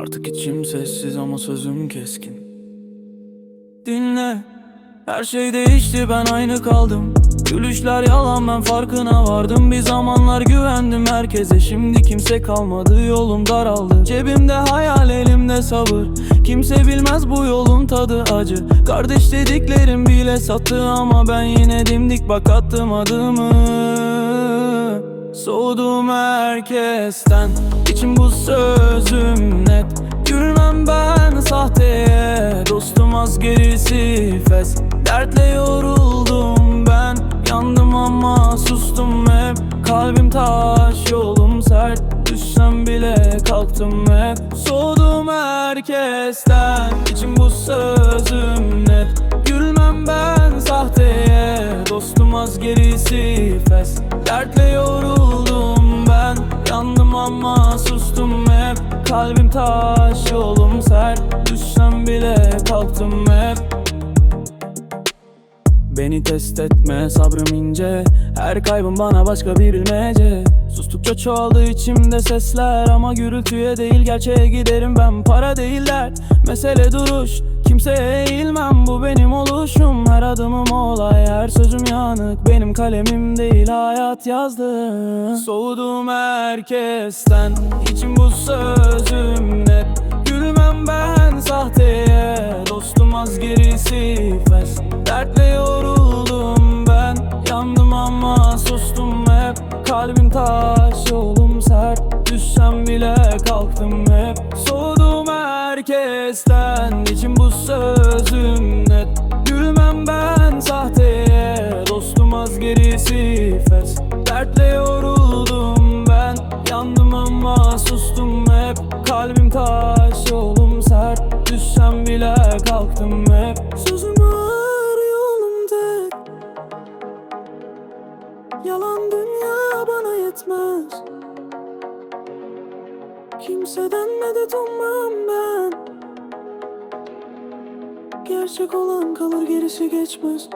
Artık içim sessiz ama sözüm keskin. Dinle Her şey değişti ben aynı kaldım. Gülüşler yalan ben farkına vardım. Bir zamanlar güvendim herkese Şimdi kimse kalmadı yolum daraldı. Cebimde hayal elimde sabır. Kimse bilmez bu yolun tadı acı. Kardeş dediklerim bile sattı Ama ben yine dimdik bak attım adımı. Soğudum herkesten. İçim bu sözüm gerisi fes. Dertle yoruldum ben Yandım ama sustum hep. Kalbim taş yolum sert Düşsem bile kalktım hep. Soğudum herkesten İçim bu sözüm net. Gülmem ben sahteye Dostum az gerisi fes. Dertle yoruldum ben Yandım ama sustum hep. Kalbim taş yolum sert kalktım hep. Beni test etme sabrım ince. Her kaybım bana başka bir ilmece. Sustukça çoğaldı içimde sesler Ama gürültüye değil gerçeğe giderim ben. Para değiller mesele duruş. Kimseye eğilmem bu benim oluşum. Her adımım olay her sözüm yanık. Benim kalemim değil hayat yazdı Soğudum herkesten İçim bu sözüm fes Dertle yoruldum ben. Yandım ama sustum hep. Kalbim taş yolum sert. Düşsem bile kalktım hep. Soğudum herkesten. İçim bu sözüm net. Gülmem ben sahteye. Dostum az gerisi fes. Dertle yoruldum ben. Yandım ama sustum hep. Kalbim taş yolum sert. Düşsem bile kalktım bana yetmez Kimseden medet ummam ben. Gerçek olan kalır gerisi geçmez